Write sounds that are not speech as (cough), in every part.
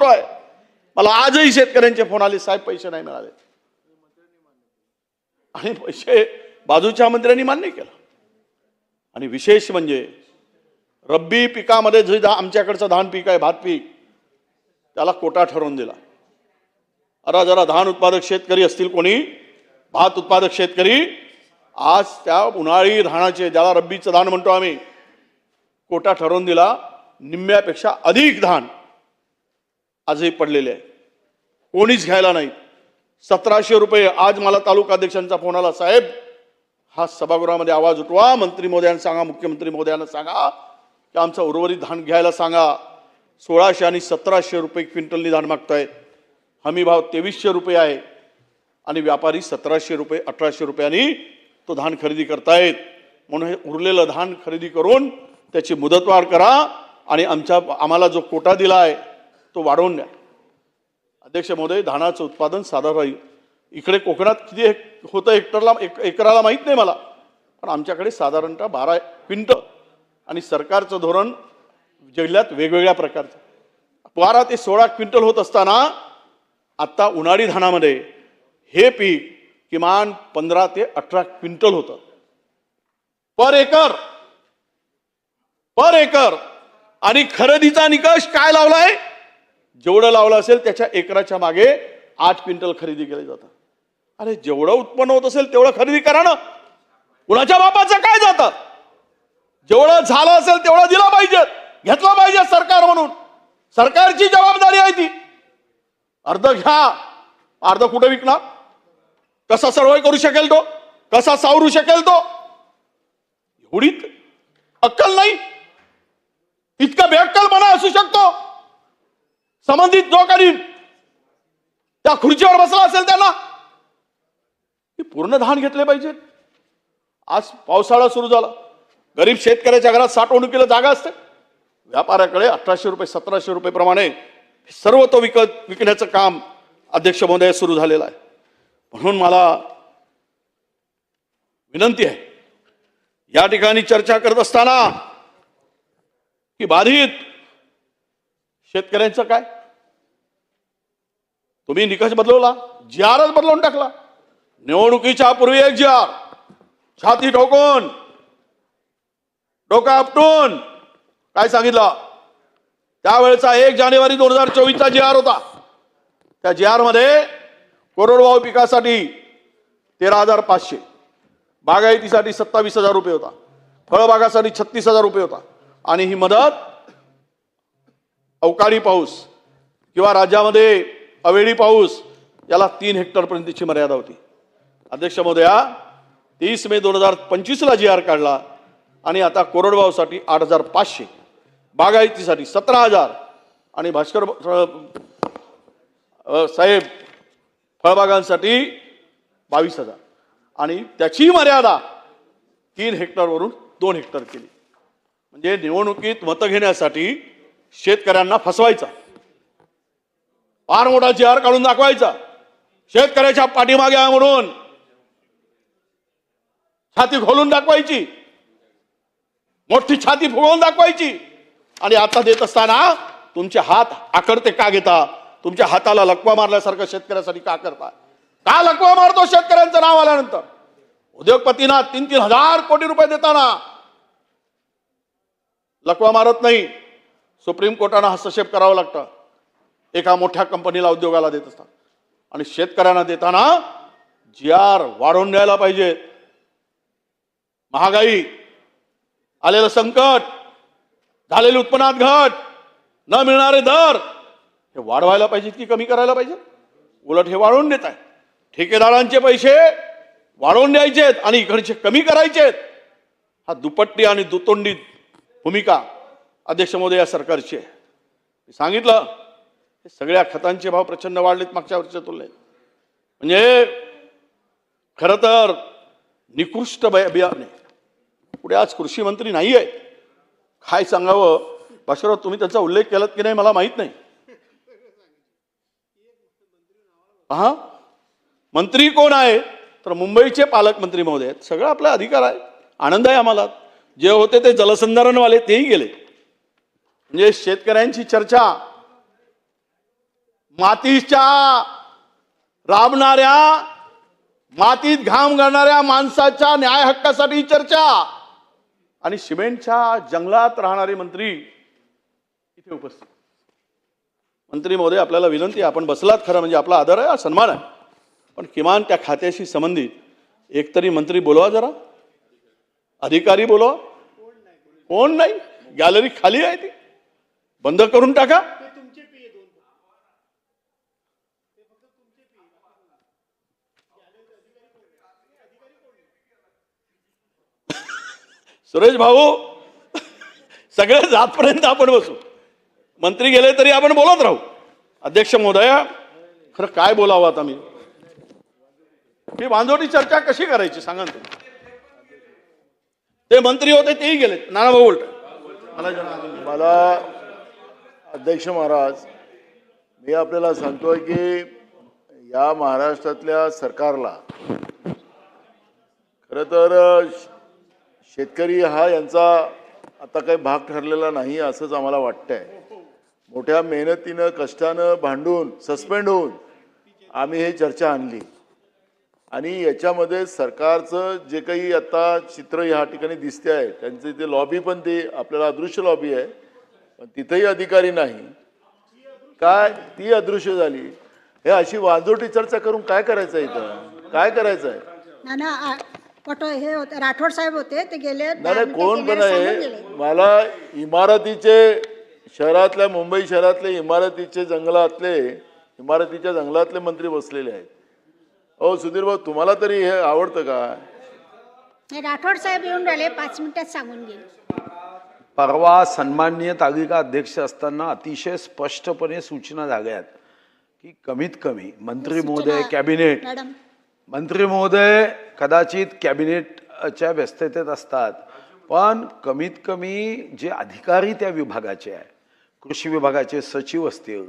Photo आहे. मला आजही शेतकऱ्यांचे फोन आले साहेब पैसे नाही मिळाले. आणि पैसे बाजूच्या मंत्र्यांनी मान्य केलं. आणि विशेष म्हणजे रब्बी पिकामध्ये जे आमच्याकडचं धान पीक आहे भात पीक त्याला कोटा ठरवून दिला. अरा जरा धान उत्पादक शेतकरी असतील कोणी भात उत्पादक शेतकरी आज त्या उन्हाळी धानाचे ज्याला रब्बीचं धान म्हणतो आम्ही कोटा ठरवून दिला. निम्म्यापेक्षा अधिक धान आजही पडलेले आहे. कोणीच घ्यायला नाही. सतराशे रुपये आज मला तालुका अध्यक्षांचा फोन आला साहेब हा सभागृहामध्ये आवाज उठवा. मंत्री मोदयांना सांगा मुख्यमंत्री मोदयांना सांगा. की आमचा उर्वरित धान घ्यायला सांगा. सोळाशे आणि सतराशे रुपये क्विंटलनी धान मागतायत हमी भाव तेवीसशे रुपये आहे. आणि व्यापारी सतराशे रुपये अठराशे रुपयांनी तो धान खरेदी करतायत. म्हणून हे उरलेलं धान खरेदी करून त्याची मुदतवाढ करा. आणि आमच्या आम्हाला जो कोटा दिला आहे तो वाढवून द्या. अध्यक्ष महोदय धानाचं उत्पादन साधारण इकडे कोकणात किती हे होतं हेक्टरला एक एकराला माहीत नाही मला पण आमच्याकडे साधारणतः बारा क्विंटल आणि सरकारचं धोरण जिल्ह्यात वेगवेगळ्या प्रकारचं. बारा ते सोळा क्विंटल होत असताना आत्ता उन्हाळी धानामध्ये हे पीक किमान पंधरा ते अठरा क्विंटल होतं. पर एकर पर एकर आणि खरेदीचा निकष काय लावलाय? जेवढं लावलं असेल त्याच्या एकराच्या मागे आठ क्विंटल खरेदी केले जातं अरे जेवढं उत्पन्न होत असेल तेवढं खरेदी करा ना. कुणाच्या बापाचं काय जातं? जेवढं झालं असेल तेवढं दिलं पाहिजे. घेतलं पाहिजे सरकार म्हणून. सरकारची जबाबदारी आहे ती. अर्ध घ्या. अर्ध कुठे विकणार? कसा सर्वाय करू शकेल तो? कसा सावरू शकेल तो? एवढीच अक्कल नाही. इतका बेअक्कलपणा असू शकतो. संबंधित जो करीन त्या खुर्चीवर बसला असेल त्यांना पूर्ण धान घेतले पाहिजेत आज पावसाळा सुरू झाला. गरीब शेतकऱ्याच्या घरात साठवणुकीला जागा असते. व्यापाऱ्याकडे अठराशे रुपये सतराशे रुपये प्रमाणे सर्व तो विकत विकण्याचं काम अध्यक्ष महोदय सुरू झालेलं आहे. म्हणून मला विनंती आहे या ठिकाणी चर्चा करत असताना की बाधित शेतकऱ्यांचं काय? तुम्ही निकष बदलवला जी आरच बदलवून टाकला. निवडणुकीच्या पूर्वी एक जी आर छाती ठोकून डोका आपटून काय सांगितलं? त्यावेळेचा एक जानेवारी दोन हजार चोवीसचा जी आर होता. त्या जी आरमध्ये कोरडवाहू पिकासाठी तेरा हजार पाचशे बागायतीसाठी सत्तावीस हजार रुपये होता फळबागासाठी छत्तीस हजार रुपये होता. आणि ही मदत अवकाळी पाऊस किंवा राज्यामध्ये अवेळी पाऊस याला तीन हेक्टरपर्यंतची मर्यादा होती. अध्यक्ष महोदया तीस मे दोन हजार पंचवीसला जी आर काढला आणि आता कोरडवाहूसाठी आठ हजार पाचशे बागायतीसाठी सतरा हजार आणि भास्कर साहेब फळबागांसाठी बावीस हजार. आणि त्याची मर्यादा तीन हेक्टरवरून दोन हेक्टर केली. म्हणजे निवडणुकीत मतं घेण्यासाठी शेतकऱ्यांना फसवायचा. फार मोठा चेहर काढून दाखवायचा. शेतकऱ्याच्या पाठीमागे म्हणून. छाती खोलून दाखवायची. मोठी छाती फुगवून दाखवायची. आणि आता देत असताना तुमचे हात आकडते का घेता? तुमच्या हाताला लकवा मारल्यासारखं शेतकऱ्यासाठी का करता? का लकवा मारतो शेतकऱ्यांचं नाव आल्यानंतर? उद्योगपतींना तीन तीन हजार कोटी रुपये देताना. लकवा मारत नाही. सुप्रीम कोर्टानं हस्तक्षेप करावं लागतं. एका मोठ्या कंपनीला उद्योगाला देत असतात. आणि शेतकऱ्यांना देताना जी आर वाढवून द्यायला पाहिजे. महागाई आलेलं संकट झालेली उत्पन्नात घट न मिळणारे दर हे वाढवायला पाहिजेत की कमी करायला पाहिजे उलट हे वाढवून देत आहे ठेकेदारांचे पैसे वाढवून द्यायचेत आणि इकडचे कमी करायचेत. हा दुपट्टी आणि दुतोंडी भूमिका अध्यक्ष महोदय या सरकारची. आहे मी सांगितलं हे सगळ्या खतांचे भाव प्रचंड वाढलेत मागच्या वर्षाच्या तुलनेत. म्हणजे खरं तर निकृष्ट बियाणे. पुढे आज कृषी मंत्री नाही आहे काय सांगावं? भास्करराव तुम्ही त्याचा उल्लेख केलात की नाही मला माहीत नाही. हा? मंत्री कोण आहे? तर मुंबईचे पालकमंत्री महोदय आहेत. सगळं आपला अधिकार आहे. आनंद आहे आम्हाला. जे होते ते जलसंधारणवाले तेही गेले. म्हणजे शेतकऱ्यांची चर्चा. मातीच्या राबणाऱ्या मातीत घाम घालणाऱ्या माणसाच्या न्याय हक्कासाठी चर्चा. आणि सिमेंटच्या जंगलात राहणारे मंत्री इथे उपस्थित. मंत्री महोदय आपल्याला विनंती आपण बसलात खरं म्हणजे आपला आदर आहे सन्मान आहे. पण किमान त्या खात्याशी संबंधित एकतरी मंत्री बोलवा जरा. अधिकारी बोलवा. कोण नाही? गॅलरी खाली आहे ती. बंद करून टाका. सुरेश भाऊ सगळे जातपर्यंत आपण बसू. मंत्री गेले तरी आपण बोलत राहू. अध्यक्ष महोदया खरं काय बोलावं आता मी? ही बांधवटी चर्चा कशी करायची सांगा तुम्ही. ते मंत्री होते तेही गेले नाना भाऊ बोलत मला मला अध्यक्ष महाराज मी आपल्याला सांगतोय की या महाराष्ट्रातल्या सरकारला खरं तर शेतकरी हा यांचा आता काही भाग ठरलेला नाही असंच आम्हाला वाटतंय. मोठ्या मेहनतीनं कष्टानं भांडून सस्पेंड होऊन आम्ही हे चर्चा आणली. आणि याच्यामध्ये सरकारचं जे काही आता चित्र ह्या ठिकाणी दिसते आहे त्यांचे ते लॉबी पण ते आपल्याला अदृश्य लॉबी आहे. पण तिथेही अधिकारी नाही. काय? ती अदृश्य झाली. हे अशी वाजोटी चर्चा करून काय करायचं इथं? काय करायचं आहे पटो हे होते राठोड साहेब होते ते गेले नाही कोण पण आहे. मला इमारतीचे शहरातल्या मुंबई शहरातले इमारतीचे जंगलातले इमारतीच्या जंगलातले मंत्री बसलेले आहेत. हो सुधीर भाऊ तुम्हाला तरी हे आवडतं का? राठोड साहेब येऊन राहिले पाच मिनिटात सांगून गेले. परवा सन्माननीय तालिका अध्यक्ष असताना अतिशय स्पष्टपणे सूचना झाल्यात की कमीत कमी मंत्री महोदय कॅबिनेट मंत्री महोदय कदाचित कॅबिनेटच्या व्यस्ततेत असतात. पण कमीत कमी जे अधिकारी त्या विभागाचे आहे कृषी विभागाचे सचिव असतील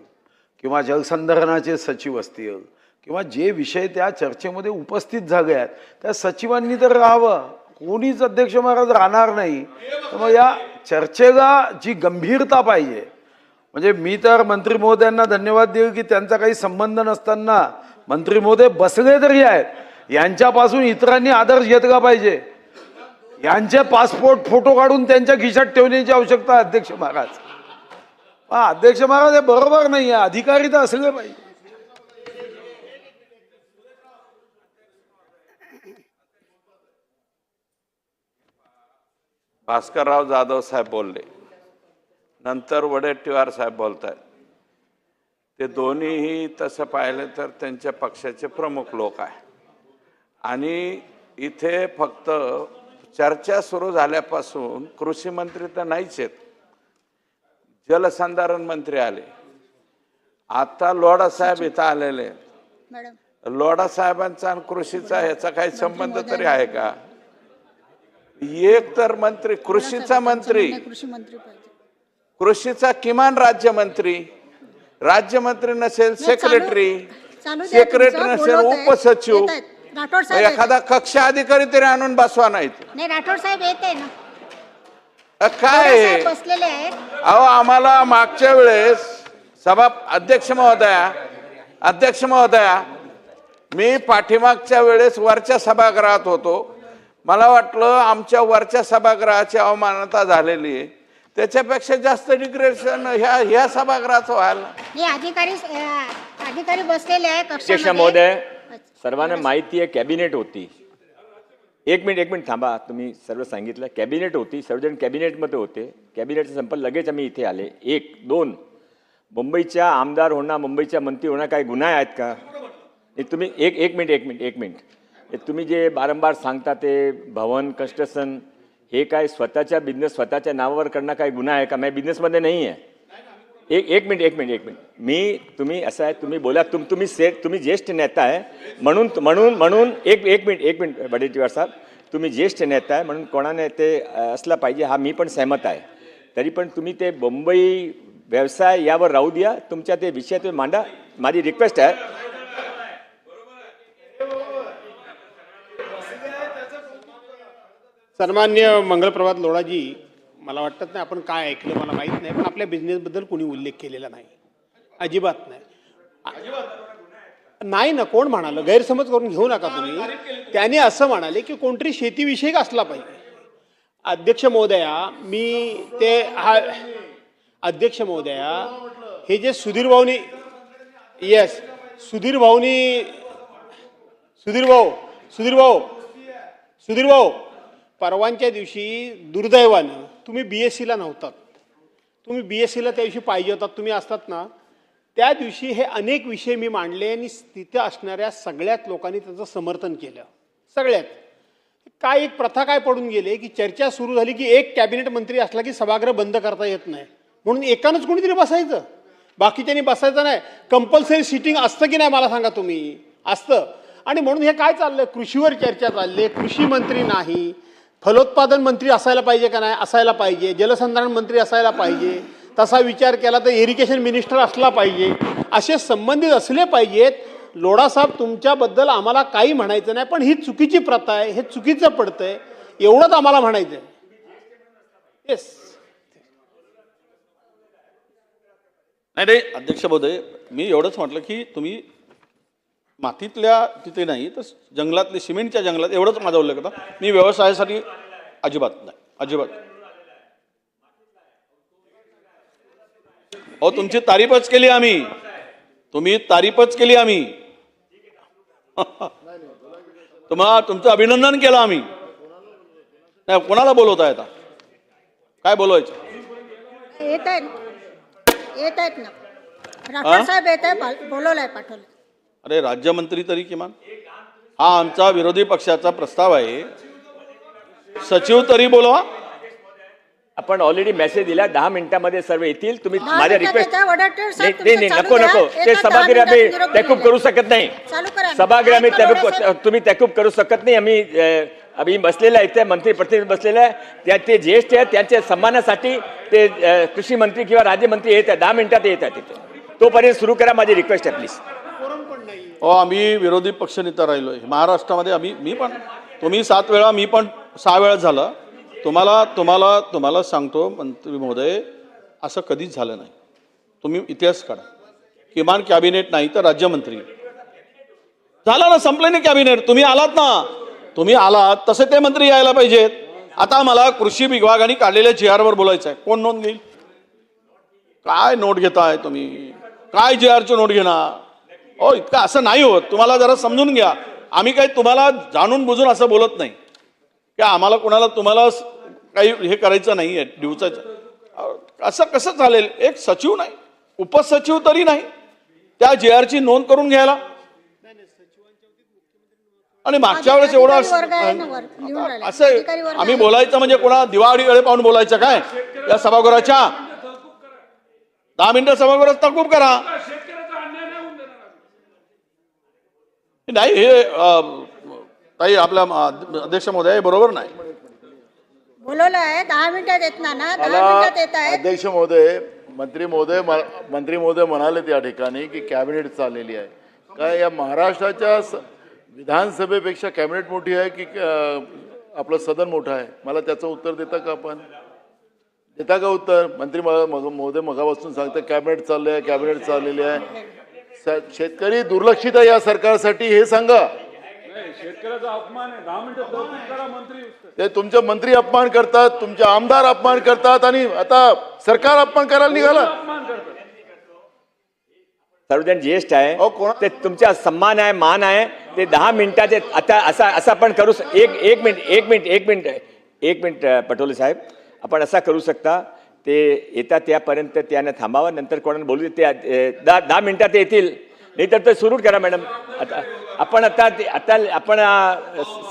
किंवा जलसंधारणाचे सचिव असतील किंवा जे विषय त्या चर्चेमध्ये उपस्थित झाले आहेत त्या सचिवांनी तर राहावं. कोणीच अध्यक्ष महाराज राहणार नाही. तर मग या चर्चेला जी गंभीरता पाहिजे म्हणजे मी तर मंत्री महोदयांना धन्यवाद देऊ की त्यांचा काही संबंध नसताना मंत्री महोदय बसले तरी आहेत. यांच्यापासून इतरांनी आदर्श घेतला पाहिजे. यांचे पासपोर्ट फोटो काढून त्यांच्या खिशात ठेवण्याची आवश्यकता अध्यक्ष महाराज. अध्यक्ष महाराज हे बरोबर नाही आहे अधिकारी तर असले पाहिजे. भास्करराव जाधव साहेब बोलले. नंतर वडेट्टीवार साहेब बोलत आहेत ते दोन्हीही तसं पाहिलं तर त्यांच्या पक्षाचे प्रमुख लोक आहे आणि इथे फक्त चर्चा सुरू झाल्यापासून कृषी मंत्री तर नाहीच आहेत. जलसंधारण मंत्री आले. आता लोढा साहेब इथं आलेले लोढा साहेबांचा आणि कृषीचा ह्याचा काही संबंध तरी आहे का? एक तर मंत्री कृषीचा मंत्री. कृषीचा किमान राज्यमंत्री. राज्यमंत्री नसेल सेक्रेटरी सेक्रेटरी नसेल उपसचिव. एखादा कक्ष अधिकारी तरी आणून बसवा. नाही राठोड साहेब येत काय? अहो आम्हाला मागच्या वेळेस सभा अध्यक्ष महोदया अध्यक्ष महोदया मी पाठीमागच्या वेळेस वरच्या सभागृहात होतो. मला वाटलं आमच्या वरच्या सभागृहाची अवमानता झालेली आहे. त्याच्यापेक्षा जास्त डिग्रेडेशन ह्या ह्या सभागृहाचं व्हायला अधिकारी अधिकारी बसलेले आहे महोदय सर्वांना माहिती आहे कॅबिनेट होती. एक मिनिट एक मिनिट थांबा. तुम्ही सर्व सांगितलं. कॅबिनेट होती सर्वजण कॅबिनेटमध्ये होते. कॅबिनेटचं संपलं लगेच आम्ही इथे आले. एक दोन. मुंबईच्या आमदार होणार मुंबईच्या मंत्री होणार काही गुन्हा आहेत का? तुम्ही एक एक मिनिट एक मिनिट एक मिनिट. तुम्ही जे बारंबार सांगता ते भवन कन्स्ट्रक्शन हे काय स्वतःच्या बिझनेस स्वतःच्या नावावर करणं काय गुन्हा आहे का? मी बिझनेसमध्ये नाही आहे एक एक मिनिट एक मिनिट एक मिनिट. मी तुम्ही असं आहे तुम्ही बोला तुम तुम्ही से तुम्ही ज्येष्ठ नेता आहे म्हणून म्हणून म्हणून एक एक मिनिट एक मिनिट वडेट्टीवार साहेब. तुम्ही ज्येष्ठ नेता आहे म्हणून कोणाने ते असला पाहिजे हा मी पण सहमत आहे. तरी पण तुम्ही ते मुंबई व्यवसाय यावर राहू द्या तुमच्या ते विषय तुम्ही मांडा. माझी रिक्वेस्ट आहे सन्मान्य मंगलप्रभात लोढाजी मला वाटत नाही आपण काय ऐकलं मला माहीत नाही पण आपल्या बिझनेसबद्दल कोणी उल्लेख केलेला नाही. अजिबात नाही. नाही ना कोण म्हणालं? गैरसमज करून घेऊ नका तुम्ही. त्याने असं म्हणाले की कोणतरी शेतीविषयक असला पाहिजे. अध्यक्ष महोदया मी ते हा अध्यक्ष महोदया हे जे सुधीर भाऊनी येस सुधीर भाऊनी सुधीर भाऊ सुधीर भाऊ सुधीर भाऊ परवानच्या दिवशी दुर्दैवानं तुम्ही बी एस सीला नव्हतात. तुम्ही बी एस सीला त्या दिवशी पाहिजे होतात तुम्ही असतात ना. त्या दिवशी हे अनेक विषय मी मांडले आणि तिथे असणाऱ्या सगळ्यात लोकांनी त्याचं समर्थन केलं. सगळ्यात. काय एक प्रथा काय पडून गेले की चर्चा सुरू झाली की एक कॅबिनेट मंत्री असला की सभागृह बंद करता येत नाही. म्हणून एकानंच कोणीतरी बसायचं. बाकीच्यांनी बसायचं नाही. कंपल्सरी सिटिंग असतं की नाही मला सांगा तुम्ही? असतं. आणि म्हणून हे काय चाललंय? कृषीवर चर्चा चालली. कृषी मंत्री नाही. फलोत्पादन मंत्री असायला पाहिजे का नाही? असायला पाहिजे. जलसंधारण मंत्री असायला पाहिजे. तसा विचार केला तर इरिगेशन मिनिस्टर असला पाहिजे. असे संबंधित असले पाहिजेत. लोढासाहेब तुमच्याबद्दल आम्हाला काही म्हणायचं नाही पण ही चुकीची प्रथा आहे. हे चुकीचं पडतं आहे एवढंच आम्हाला म्हणायचं आहे येस नाही नाही. अध्यक्ष महोदय मी एवढंच म्हटलं की तुम्ही मातीतल्या तिथे नाही तर जंगलातले सिमेंटच्या जंगलात एवढंच माझा उल्लेख होता. मी व्यवसायासाठी अजिबात नाही अजिबात. अहो तुमची तारीफच केली आम्ही. तुम्ही तारीफच केली आम्ही. (laughs) तुम्हाला तुमचं अभिनंदन केलं आम्ही. नाही कोणाला बोलवताय आता? काय बोलवायचं? येत आहेत येत आहेत ना. राठोड साहेब येत आहे बोलवलंय पाठवलं अरे राज्यमंत्री तरी किमान. हा आमचा विरोधी पक्षाचा प्रस्ताव आहे. सचिव तरी बोलवा. आपण ऑलरेडी मेसेज दिला दहा मिनिटामध्ये सर्व येतील. तुम्ही दहा माझ्या मिनिटात रिक्वेस्ट येतं, नाही साहेब, नाही, नाही, तुमचं नको चालू नको. द्या. ते दहा सभागृह आम्ही मिनिटात निरोप करू. शकत नाही. चालू करा. ना. सभागृह आम्ही काय? तुम्ही तॅकूप करू शकत नाही. आम्ही अ, आम्ही बसलेले आहेत ते मंत्री प्रतिनिधी बसलेले आहे त्या ते ज्येष्ठ आहेत त्यांच्या सन्मानासाठी ते अ, कृषी मंत्री किंवा राज्यमंत्री येत आहेत दहा मिनिटात येत आहेत तिथे. तोपर्यंत सुरू करा माझी रिक्वेस्ट आहे प्लीज हो आम्ही विरोधी पक्षनेता आहे महाराष्ट्रामध्ये आम्ही मी पण तुम्ही सात वेळा मी पण सहा वेळा झालं. तुम्हाला तुम्हाला तुम्हाला सांगतो मंत्री महोदय असं कधीच झालं नाही. तुम्ही इतिहास काढा. किमान कॅबिनेट नाही तर राज्यमंत्री. झालं ना संपलं नाही कॅबिनेट. तुम्ही आलात ना. तुम्ही आलात तसे ते मंत्री यायला पाहिजेत. आता मला कृषी विभागाने काढलेल्या जी आरवर बोलायचं आहे. कोण नोंद घेईल? काय नोट घेताय तुम्ही? काय जी आरची नोट घेणार? हो इतकं असं नाही होत. तुम्हाला जरा समजून घ्या. आम्ही काही तुम्हाला जाणून बुजून असं बोलत नाही. की आम्हाला कोणाला तुम्हाला काही हे करायचं नाही आहे दिवसाचं. असं कसं चालेल? एक सचिव नाही. उपसचिव तरी नाही. त्या जे आरची नोंद करून घ्यायला. आणि मागच्या वेळेस एवढं. असं आम्ही. बोलायचं म्हणजे कोणा दिवाळी वेळे पाहून बोलायचं. काय? या सभागृहाच्या? दहा मिनिटं सभागृहात तकूब करा. नाही हे ताई आपल्या अध्यक्ष महोदय हे बरोबर नाही. बोलवलं आहे दहा मिनिटात येत ना ना? दहा मला मिनिटात येत आहेत. अध्यक्ष महोदय मंत्री महोदय म- मंत्री महोदय म्हणाले त्या ठिकाणी की कॅबिनेट चाललेली आहे. काय या महाराष्ट्राच्या स- विधानसभेपेक्षा कॅबिनेट मोठी आहे की अं, आपलं सदन मोठं आहे? मला त्याचं उत्तर देता का आपण? देता का उत्तर? मंत्री मग- मग- महोदय मगापासून सांगतं कॅबिनेट चाललंय आहे कॅबिनेट चाललेली आहे. शेतकरी दुर्लक्षित आहे या सरकारसाठी हे सांगा. ते तुमचे मंत्री अपमान करतात तुमचे आमदार अपमान करतात आणि आता सरकार अपमान करायला निघाला? सर्वजण ज्येष्ठ आहे. कोणा- ते तुमचा सन्मान आहे मान आहे. ते दहा मिनिटात येत- आता असा असं आपण करू श- एक एक मिनिट एक मिनिट एक मिनिट एक मिनिट अ, पटोले साहेब. आपण असा करू शकता ते येतात त्यापर्यंत त्यानं थांबावं नंतर कोणाला बोलू दे ते दहा दहा मिनटात येतील. नाहीतर ते सुरू करा मॅडम. आता आपण आता आता आपण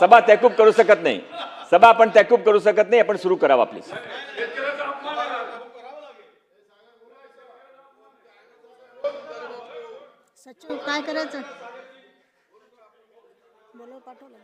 सभा तहकूब करू शकत नाही. सभा आपण तॅकूब करू शकत नाही आपण सुरू करावं प्लीज सचिव काय करायचं? बोलव पाठवलं.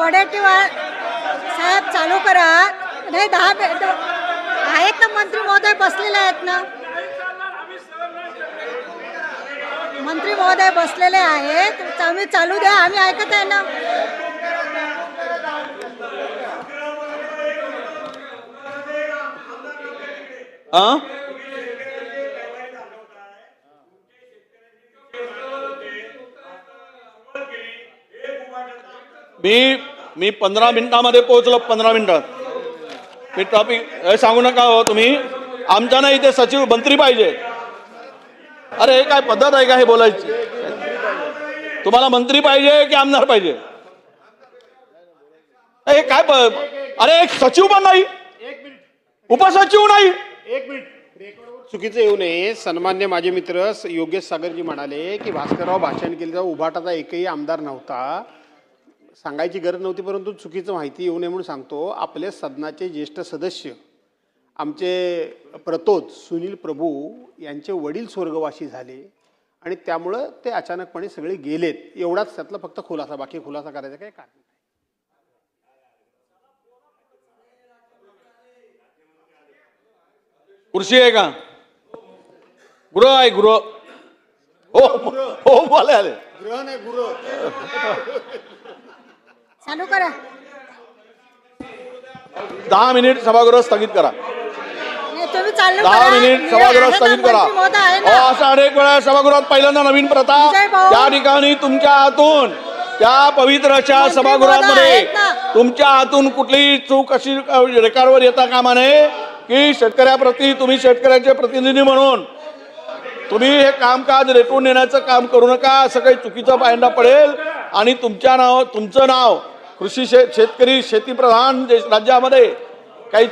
वडेट्टीवार साहेब चालू करा. नाही दहा आहेत ना मंत्री महोदय बसलेले आहेत ना? मंत्री महोदय बसलेले आहेत. आम्ही चालू द्या आम्ही ऐकत आहे ना हा मी मी पंधरा मिनिटामध्ये पोहोचलो पंधरा मिनिटात. मी टॉपिक हे सांगू नका हो तुम्ही. आमच्या ना इथे सचिव मंत्री पाहिजे. अरे हे काय पद्धत आहे का हे बोलायची? तुम्हाला मंत्री पाहिजे की आमदार पाहिजे? हे काय अरे एक सचिव पण नाही. उपसचिव नाही. एक मिनिट. चुकीचं येऊ नये. सन्मान्य माझे मित्र स- योगेश सागरजी म्हणाले की भास्करराव भाषण केलं तेव्हा उभाटाचा एकही आमदार नव्हता. सांगायची गरज नव्हती परंतु चुकीचं माहिती येऊ नये म्हणून सांगतो. आपले सदनाचे ज्येष्ठ सदस्य आमचे प्रतोद सुनील प्रभू यांचे वडील स्वर्गवासी झाले आणि त्यामुळं ते अचानकपणे सगळे गेलेत. एवढाच त्यातला फक्त खुलासा बाकी खुलासा करायचा काय कारण नाही. खुर्ची आहे का गृह आहे गृह हो हो आले आले चालू करा दहा मिनिट सभागृह स्थगित करा नाही, तुम्ही चालू दहा करा. मिनिट सभागृह आहे ना, स्थगित करा मंत्री महोदय आहे अहो, ना. असं अनेक वेळा सभागृहात पहिल्यांदा नवीन प्रथा विजय भाऊ. त्या ठिकाणी तुमच्या हातून त्या पवित्रच्या मंत्री सभागृहामध्ये महोदय आहेत ना. तुमच्या हातून कुठलीही चूक अशी अ, रेकॉर्डवर येता कामा नये की शेतकऱ्याप्रती तुम्ही शेतकऱ्याचे प्रतिनिधी म्हणून तुम्ही हे कामकाज रेटून नेण्याचं काम करू नका असं काही चुकीचं पायंडा पडेल. आणि तुमच्या नाव तुमचं नाव कृषी शे शेतकरी शेतीप्रधान देश राज्यामध्ये काही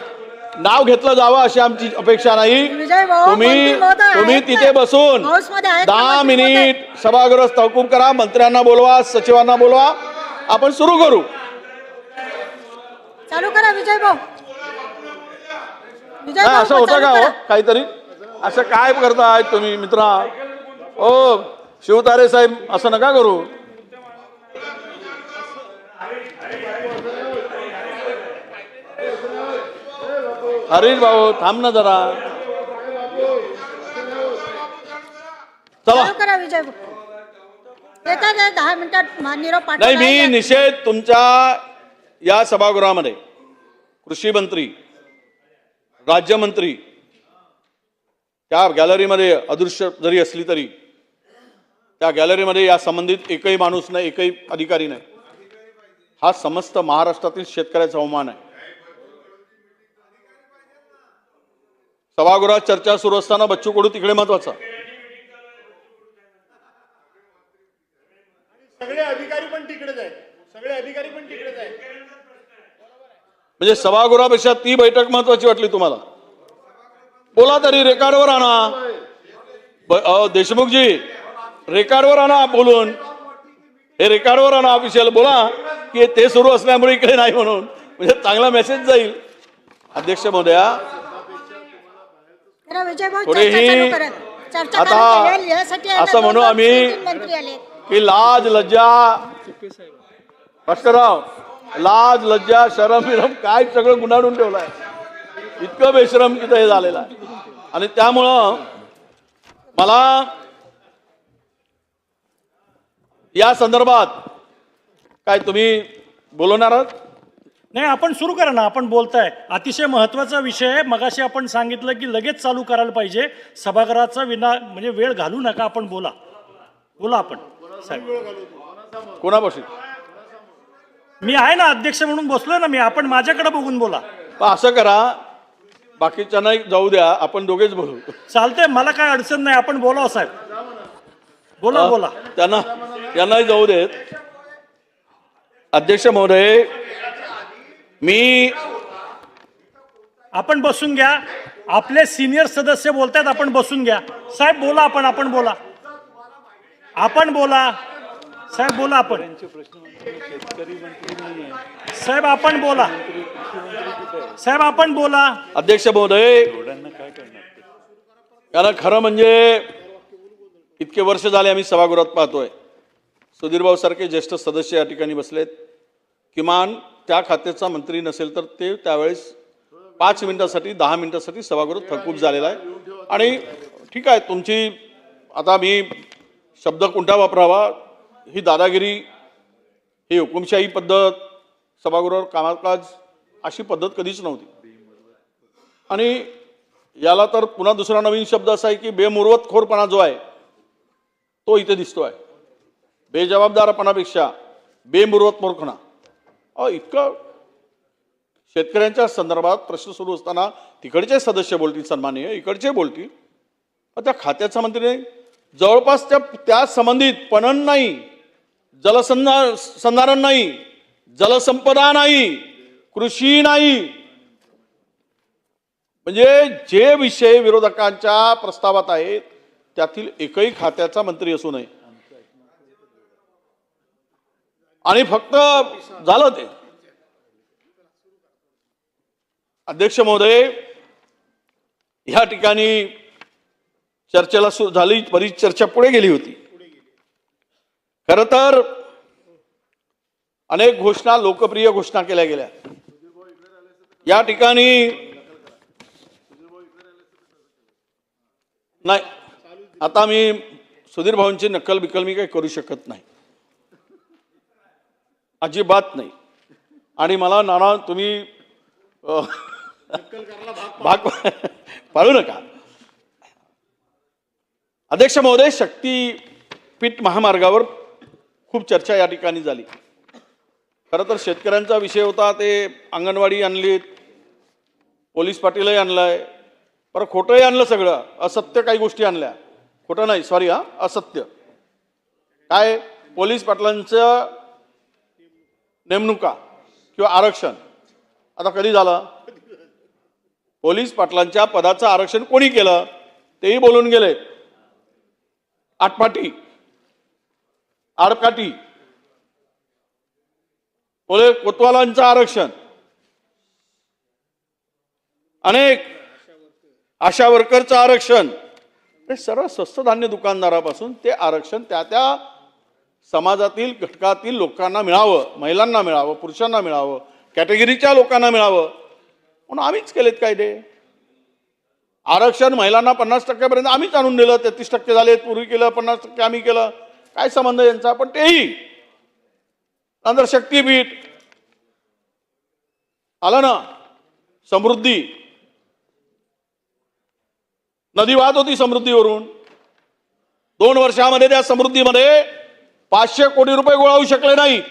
नाव घेतलं जावं अशी आमची अपेक्षा नाही. तुम्ही तुम्ही तिथे? बसून दहा? मिनिट सभागृह तहकूब करा मंत्र्यांना बोलवा सचिवांना बोलवा. आपण सुरू करू. चालू करा विजय भाऊ. नाही असं होतं का हो. काहीतरी? असं काय करताय तुम्ही मित्रा? ओ शिवतारे साहेब असं नका करू. हरीश भाऊ थांब ना जरा. चला. विजय दहा मिनिटात निरोप नाही मी. निषेध तुमच्या या सभागृहामध्ये. कृषी मंत्री राज्यमंत्री. त्या गॅलरीमध्ये अदृश्य जरी असली तरी त्या गॅलरीमध्ये या संबंधित एकही माणूस नाही एकही अधिकारी नाही. हा समस्त महाराष्ट्रातील शेतकऱ्याचा अवमान आहे. सभागृहात चर्चा सुरू असताना बच्चू कडू तिकडे महत्त्वाचा. सगळे अधिकारी पण तिकडेच आहेत. सगळे अधिकारी पण तिकडेच आहेत. म्हणजे सभागृहापेक्षा ती बैठक महत्वाची वाटली तुम्हाला? बोला तरी रेकॉर्डवर आणा. देशमुखजी रेकॉर्डवर आणा बोलून. हे रेकॉर्डवर आणा ऑफिशियल बोला की ते सुरू असल्यामुळे इकडे नाही म्हणून. म्हणजे चांगला मेसेज जाईल. अध्यक्ष महोदया. थोडीही आता असं म्हणू आम्ही- की लाज लज्जा. भास्करराव लाज लज्जा शरम विरम काय सगळं गुन्हाडून ठेवलाय. इतकं बेशरम तिथं हे झालेलं आहे. आणि त्यामुळं मला या संदर्भात काय तुम्ही बोलवणार आहात? नाही आपण सुरू करा ना आपण बोलताय. अतिशय महत्त्वाचा विषय आहे. मगाशी आपण सांगितलं की लगेच चालू करायला पाहिजे. सभागृहाचा विना म्हणजे वेळ घालू नका आपण बोला. बोला आपण. साहेब. कोणापाशी? मी आहे ना अध्यक्ष म्हणून बसलोय ना मी. आपण माझ्याकडे बघून बोला. पण असं करा. बाकीच्यांना जाऊ द्या. आपण दोघेच बोलू. चालतंय मला काय अडचण नाही. आपण बोला साहेब. बोला बोला. त्यांना त्यांनाही जाऊ देत. अध्यक्ष महोदय मी आपण बसून घ्या. आपले सिनियर सदस्य बोलतायत आपण बसून घ्या. साहेब बोला आपण आपण बोला. आपण बोला. साहेब बोला आपण. साहेब आपण बोला. साहेब आपण बोला. अध्यक्ष महोदय कारण खरं म्हणजे इतके वर्ष झाले आम्ही सभागृहात पाहतोय. सुधीरभाऊ सारखे ज्येष्ठ सदस्य या ठिकाणी बसलेत. किमान त्या खात्याचा मंत्री नसेल तर ते त्यावेळेस पाच मिनिटासाठी दहा मिनिटासाठी सभागृह थकूप झालेला आहे. आणि ठीक आहे तुमची आता मी शब्द कोणता वापरावा ही दादागिरी ही हुकुमशाही पद्धत सभागृहावर कामकाज अशी पद्धत कधीच नव्हती. आणि याला तर पुन्हा दुसरा नवीन शब्द असा आहे की बेमुरवतखोरपणा जो आहे तो इथे दिसतो आहे. बेजबाबदारपणापेक्षा बेमुरवत अ इतकं शेतकऱ्यांच्या संदर्भात प्रश्न सुरू असताना तिकडचे सदस्य बोलतील सन्माननीय इकडचे बोलतील. त्या खात्याचा मंत्री जवळपास त्या त्या संबंधित पणन नाही. जलसंधा संधारण नाही जलसंपदा नाही कृषी नाही. म्हणजे जे विषय विरोधकांच्या प्रस्तावात आहेत त्यातील एकही खात्याचा मंत्री असू नये. आणि फक्त झालं ते. अध्यक्ष महोदय ह्या ठिकाणी चर्चेला सुरू झाली बरीच चर्चा पुढे गेली होती. खर तर अनेक घोषणा लोकप्रिय घोषणा केल्या गेल्या. या ठिकाणी नाही आता मी सुधीर भाऊंची नक्कल बिकल मी काही करू शकत नाही. अजिबात नाही. आणि मला नाना तुम्ही भाग पाळू नका. अध्यक्ष महोदय शक्तीपीठ महामार्गावर खूप चर्चा या ठिकाणी झाली. खरं तर शेतकऱ्यांचा विषय होता ते अंगणवाडी आणलीत पोलीस पाटीलही आणलाय. पर खोटंही आणलं सगळं असत्य काही गोष्टी आणल्या. खोटं नाही सॉरी हा असत्य. काय? पोलीस पाटलांचं नेमणुका किंवा आरक्षण. आता कधी झालं? पोलीस पाटलांच्या पदाचं आरक्षण कोणी केलं? तेही बोलून गेले आटपाटी. आडकाठी. पोले कोतवालांचं आरक्षण. अनेक आशा वर्करचं आरक्षण. हे सर्व स्वस्त धान्य दुकानदारापासून ते आरक्षण त्या त्या समाजातील घटकातील लोकांना मिळावं महिलांना मिळावं पुरुषांना मिळावं कॅटेगरीच्या लोकांना मिळावं. म्हणून आम्हीच केलेत कायदे. आरक्षण महिलांना पन्नास टक्क्यापर्यंत आम्हीच आणून दिलं तेहतीस टक्के झालेत पूर्वी केलं पन्नास टक्के आम्ही केलं. काय संबंध यांचा? पण तेही. नंतर शक्तीपीठ. आलं ना? समृद्धी. नदी वाहत होती समृद्धीवरून. दोन वर्षामध्ये त्या समृद्धीमध्ये पाचशे कोटी रुपये गोळा होऊ शकले नाही.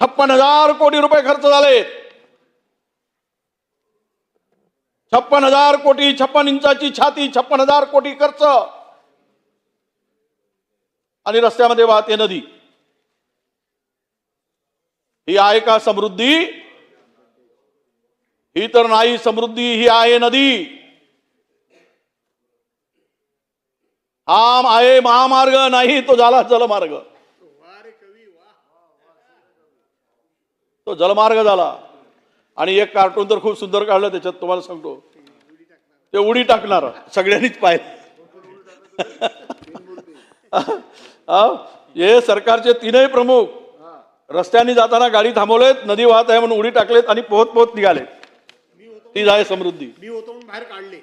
छप्पन हजार कोटी रुपये खर्च झाले. छप्पन हजार कोटी छप्पन इंचाची छाती छप्पन हजार कोटी खर्च. आणि रस्त्यामध्ये वाहते नदी. ही आहे का समृद्धी? ही तर नाही समृद्धी ही आहे नदी. हा आहे महामार्ग नाही तो झाला जलमार्ग. तो जलमार्ग झाला. आणि एक कार्टून तर खूप सुंदर काढलं त्याच्यात तुम्हाला सांगतो. ते उडी टाकणार सगळ्यांनीच पाहिलं. हा, हे सरकारचे तीनही प्रमुख रस्त्याने जाताना गाडी थांबवलेत नदी वाहत आहे म्हणून उडी टाकलेत आणि पोहत पोहत निघाले. ती आहे समृद्धी. मी होतो बाहेर काढले.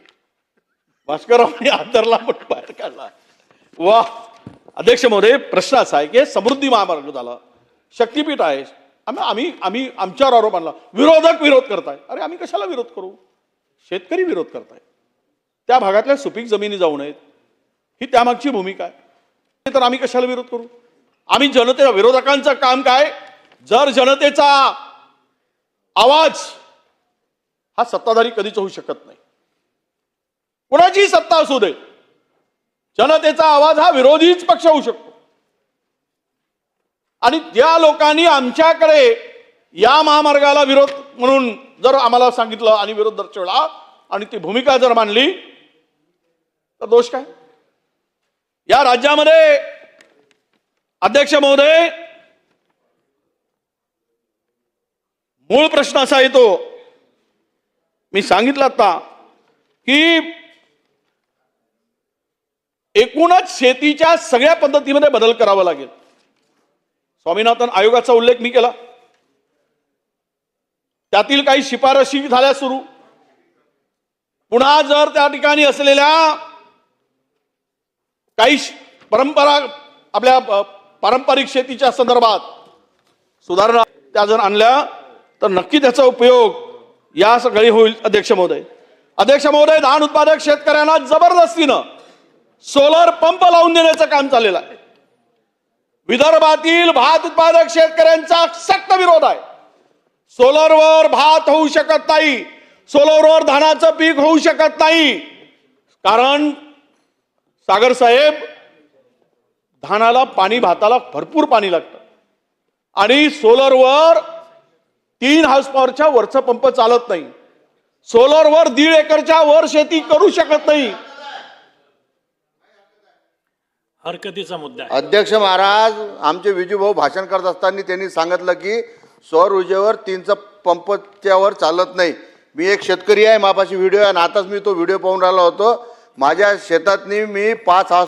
भास्कररावांनी आदरला पण बाहेर काढला. वा अध्यक्ष महोदय प्रश्न असा आहे की समृद्धी महामार्ग झाला. शक्तीपीठ आहे. आम्ही आम्ही आम्ही आमच्यावर आरोप आणला. विरोधक विरोध करताय. अरे आम्ही कशाला विरोध करू? शेतकरी विरोध करताय. त्या भागातल्या सुपीक जमिनी जाऊ नयेत. ही त्यामागची भूमिका आहे. तर आम्ही कशाला विरोध करू? आम्ही जनते विरोधकांचं काम काय? जर जनतेचा आवाज हा सत्ताधारी कधीच होऊ शकत नाही. कोणाची सत्ता असू दे. जनतेचा आवाज हा विरोधीच पक्ष होऊ शकतो. आणि ज्या लोकांनी आमच्याकडे या महामार्गाला विरोध म्हणून जर आम्हाला सांगितलं आणि विरोध दर्शवला आणि ती भूमिका जर मांडली तर दोष काय? या राज्यामध्ये अध्यक्ष महोदय मूळ प्रश्न असा येतो मी सांगितलं आता की एकूणच शेतीच्या सगळ्या पद्धतीमध्ये बदल करावा लागेल. स्वामीनाथन आयोगाचा उल्लेख मी केला. त्यातील काही शिफारशी झाल्या सुरू. पुन्हा जर त्या ठिकाणी असलेल्या काही श- परंपरा आपल्या पारंपरिक शेतीच्या संदर्भात सुधारणा त्या जर आणल्या तर नक्की त्याचा उपयोग या सगळी होईल अध्यक्ष महोदय. अध्यक्ष महोदय धान उत्पादक शेतकऱ्यांना जबरदस्तीनं सोलर पंप लावून देण्याचं काम चाललेलं आहे. विदर्भातील भात उत्पादक शेतकऱ्यांचा सक्त विरोध आहे. सोलरवर भात होऊ शकत नाही. सोलरवर धानाचं पीक होऊ शकत नाही. कारण सागर साहेब धानाला पाणी भाताला भरपूर पाणी लागतं. आणि सोलरवर तीन हाऊस पॉवरच्या वरचा पंप चालत नाही. सोलरवर दीड एकरच्या वर शेती करू शकत नाही. हरकतीचा मुद्दा आहे. अध्यक्ष महाराज आमचे विजूभाऊ भाषण करत असताना त्यांनी सांगितलं की सौर ऊर्जेवर तीनचा पंपच्यावर चालत नाही. मी एक शेतकरी आहे मापाशी व्हिडिओ आहे आणि आताच मी तो व्हिडिओ पाहून राहिलो होतो. माझ्या शेतातनी मी पाच